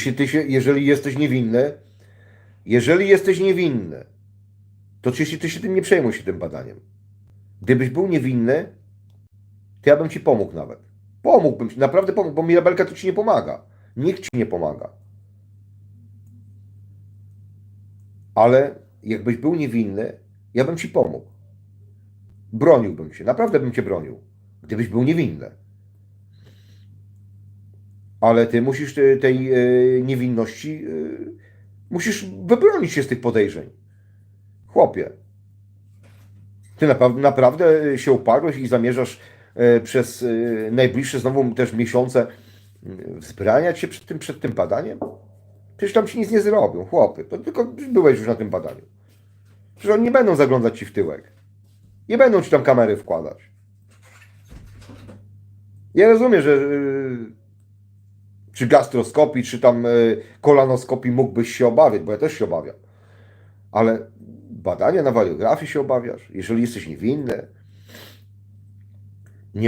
Jeśli ty się, jeżeli jesteś niewinny, jeżeli jesteś niewinny, to jeśli ty się tym nie przejmuj się tym badaniem. Gdybyś był niewinny, to ja bym ci pomógł nawet. Pomógłbym ci, naprawdę pomógł, bo Mirabelka tu ci nie pomaga. Nikt ci nie pomaga. Ale jakbyś był niewinny, ja bym ci pomógł. Broniłbym się, naprawdę bym cię bronił, gdybyś był niewinny. Ale ty musisz te- tej e, niewinności, e, musisz wybronić się z tych podejrzeń. Chłopie, ty naprawdę, się uparłeś i zamierzasz e, przez najbliższe znowu też miesiące e, wzbraniać się przed tym, przed tym badaniem? Przecież tam ci nic nie zrobią, chłopy. To tylko byłeś już na tym badaniu. Przecież oni nie będą zaglądać ci w tyłek. Nie będą ci tam kamery wkładać. Ja rozumiem, że czy gastroskopii, czy tam yy, kolanoskopii mógłbyś się obawiać, bo ja też się obawiam. Ale badania na waliografii się obawiasz, jeżeli jesteś niewinny,